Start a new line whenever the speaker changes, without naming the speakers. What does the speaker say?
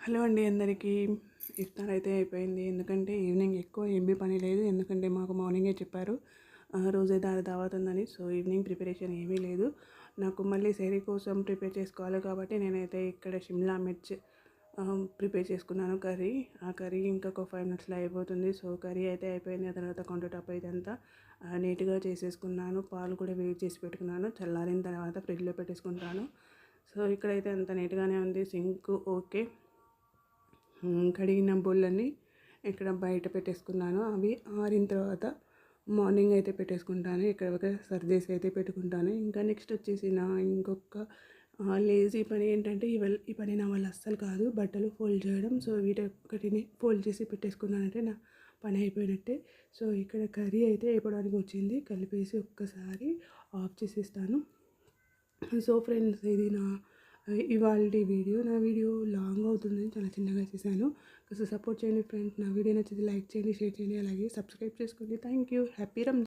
Hello అండి అందరికీ. ఇఫ్తార్ అయితే అయిపోయింది. ఎందుకంటే ఈవినింగ్ ఎక్కువ ఏమీ పని లేదు. ఎందుకంటే మాకు మార్నింగే చెప్పారు. ఆ, రోజే దాని దావత్ ఉందని. సో ఈవినింగ్ ప్రిపరేషన్ ఏమీ లేదు. నాకు మళ్ళీ సెరీ కోసం ప్రిపేర్ చేసుకోవాలి కాబట్టి నేనైతే ఇక్కడ షిమ్లా మిర్చ్ ప్రిపేర్ చేసుకున్నాను కర్రీ. ఆ కర్రీ ఇంకొక ఫైవ్ మినిట్స్లో అయిపోతుంది. సో కర్రీ అయితే అయిపోయింది. ఆ తర్వాత కొండటప్ టాప్ అయితే అంతా నీట్గా చేసేసుకున్నాను. పాలు కూడా వేడి చేసి పెట్టుకున్నాను. చల్లారిన తర్వాత ఫ్రిడ్జ్లో పెట్టేసుకుంటాను. సో ఇక్కడైతే అంత నీట్గానే ఉంది. Sink okay. కడిగిన బొళ్ళని ఇక్కడ బయట పెట్టేసుకున్నాను. అవి ఆరిన తర్వాత మార్నింగ్ అయితే పెట్టేసుకుంటాను. ఇక్కడ ఒక సర్దేసి అయితే పెట్టుకుంటాను. ఇంకా నెక్స్ట్ వచ్చేసి నా ఇంకొక లేజీ పని ఏంటంటే ఇవాళ ఈ పని నా వల్ల అస్సలు కాదు. బట్టలు ఫోల్డ్ చేయడం. సో వీటి ఒకటిని ఫోల్డ్ చేసి పెట్టేసుకున్నానంటే నా పని అయిపోయినట్టే. సో ఇక్కడ కర్రీ అయితే అయిపోవడానికి వచ్చింది. కలిపేసి ఒక్కసారి ఆఫ్ చేసేస్తాను. సో ఫ్రెండ్స్ ఇది నా ఇవాళ వీడియో నా వీడియో లాంగ్ అవుతుందని చాలా చిన్నగా చేశాను. సో సపోర్ట్ చేయండి ఫ్రెండ్స్. నా వీడియో నచ్చితే లైక్ చేయండి షేర్ చేయండి. అలాగే సబ్స్క్రైబ్ చేసుకోండి. Thank you. Happy rum.